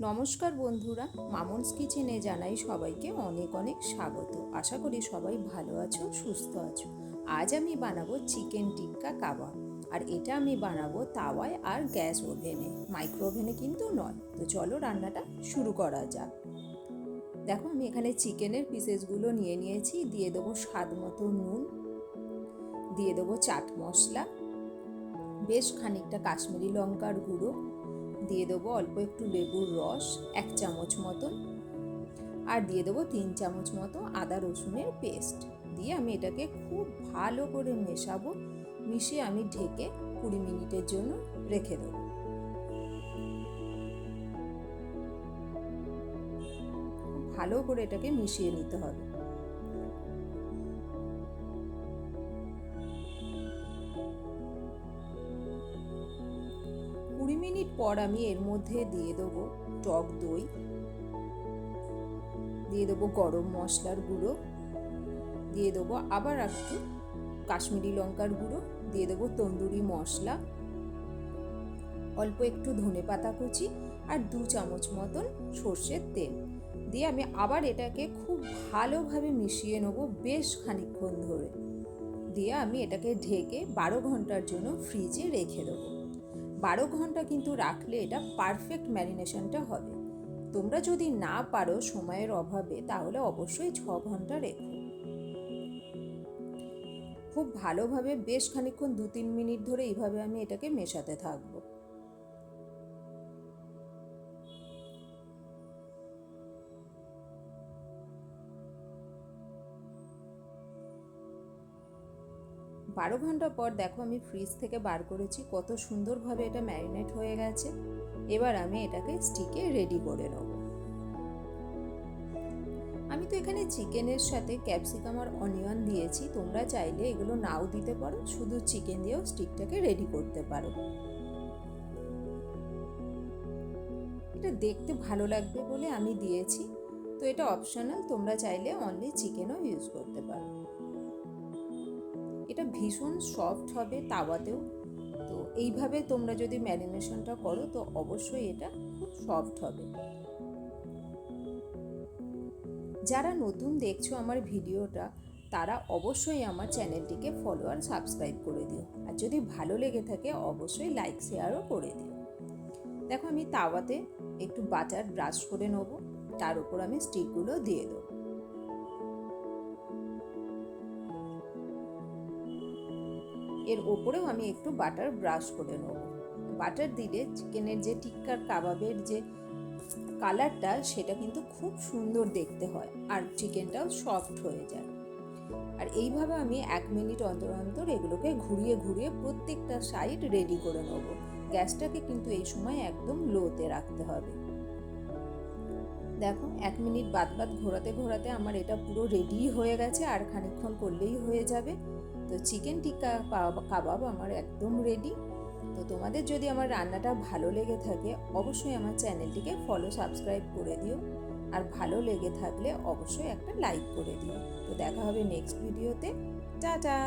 নমস্কার বন্ধুরা, মামনস কিচেনে জানাই সবাইকে অনেক অনেক স্বাগত। আশা করি সবাই ভালো আছো, সুস্থ আছো। আজ আমি বানাবো চিকেন টিক্কা কাবাব। আর এটা আমি বানাবো তাওয়ায় আর গ্যাস ওভেনে। মাইক্রো ওভেনে কিন্তু নয়। তো চলো রান্নাটা শুরু করা যাক। দেখো, আমি এখানে চিকেনের পিসেসগুলো নিয়ে নিয়েছি। দিয়ে দেবো স্বাদ মতো নুন। দিয়ে দেবো চাট মশলা। বেশ খানিকটা কাশ্মীরি লঙ্কার গুঁড়ো। দিয়ে দেবো অল্প একটু লেবুর রস, এক চামচ মতন। আর দিয়ে দেবো তিন চামচ মতো আদা রসুনের পেস্ট। দিয়ে আমি এটাকে খুব ভালো করে মেশাবো, মিশিয়ে আমি ঢেকে কুড়ি মিনিটের জন্য রেখে দেবো। ভালো করে এটাকে মিশিয়ে নিতে হবে। মিনিট পর আমি এর মধ্যে দিয়ে দেবো টক দই, দিয়ে দেবো গরম মশলার গুঁড়ো, দিয়ে দেবো আবার একটু কাশ্মীরি লঙ্কার গুঁড়ো, দিয়ে দেবো তন্দুরি মশলা, অল্প একটু ধনে পাতা কুচি আর দু চামচ মতন সর্ষের তেল। দিয়ে আমি আবার এটাকে খুব ভালোভাবে মিশিয়ে নেব বেশ খানিকক্ষণ ধরে। দিয়ে আমি এটাকে ঢেকে বারো ঘণ্টার জন্য ফ্রিজে রেখে দেবো। বারো ঘণ্টা কিন্তু রাখলে এটা পারফেক্ট ম্যারিনেশনটা হবে। তোমরা যদি না পারো সময়ের অভাবে, তাহলে অবশ্যই ছ ঘণ্টা রেখো। খুব ভালোভাবে বেশ খানিক্ষণ দু তিন মিনিট ধরে এইভাবে আমি এটাকে মেশাতে থাকব। বারো ঘণ্টা পর দেখো আমি ফ্রিজ থেকে বার করেছি, কত সুন্দরভাবে এটা ম্যারিনেট হয়ে গেছে। এবার আমি এটাকে স্টিকে রেডি করে নেব। আমি তো এখানে চিকেনের সাথে ক্যাপসিকাম আর অনিয়ন দিয়েছি, তোমরা চাইলে এগুলো নাও দিতে পারো, শুধু চিকেন দিয়েও স্টিকটাকে রেডি করতে পারো। এটা দেখতে ভালো লাগবে বলে আমি দিয়েছি, তো এটা অপশনাল তোমরা চাইলে অনলি চিকেনও ইউজ করতে পারো। এটা ভীষণ সফট হবে তাওয়াতেও। তো এইভাবে তোমরা যদি ম্যারিনেশনটা করো, তো অবশ্যই এটা খুব সফট হবে। যারা নতুন দেখছ আমার ভিডিওটা, তারা অবশ্যই আমার চ্যানেলটিকে ফলো আর সাবস্ক্রাইব করে দিও। আর যদি ভালো লেগে থাকে, অবশ্যই লাইক শেয়ারও করে দিও। দেখো আমি তাওয়াতে একটু বাটার ব্রাশ করে নেব, তার উপর আমি স্টিকগুলো দিয়ে দেবো। এর ওপরেও আমি একটু বাটার ব্রাশ করে নেব। বাটার দিলে চিকেনের যে টিক্কার কাবাবের যে কালারটা সেটা কিন্তু খুব সুন্দর দেখতে হয় আর চিকেনটাও সফট হয়ে যায়। আর এইভাবে আমি এক মিনিট অন্তর অন্তর এগুলোকে ঘুরিয়ে ঘুরিয়ে প্রত্যেকটা সাইড রেডি করে নেব। গ্যাসটাকে কিন্তু এই সময় একদম লোতে রাখতে হবে। দেখো, এক মিনিট বাদ বাদ ঘোরাতে ঘোরাতে আমার এটা পুরো রেডি হয়ে গেছে, আর খানিক্ষণ করলেই হয়ে যাবে। তো চিকেন টিক্কা কাবাব আমার একদম রেডি তো তোমাদের যদি আমার রান্নাটা ভালো লেগে থাকে, অবশ্যই আমার চ্যানেলটিকে ফলো সাবস্ক্রাইব করে দিও। আর ভালো লেগে থাকলে অবশ্যই একটা লাইক করে দিও। তো দেখা হবে নেক্সট ভিডিওতে টাটা!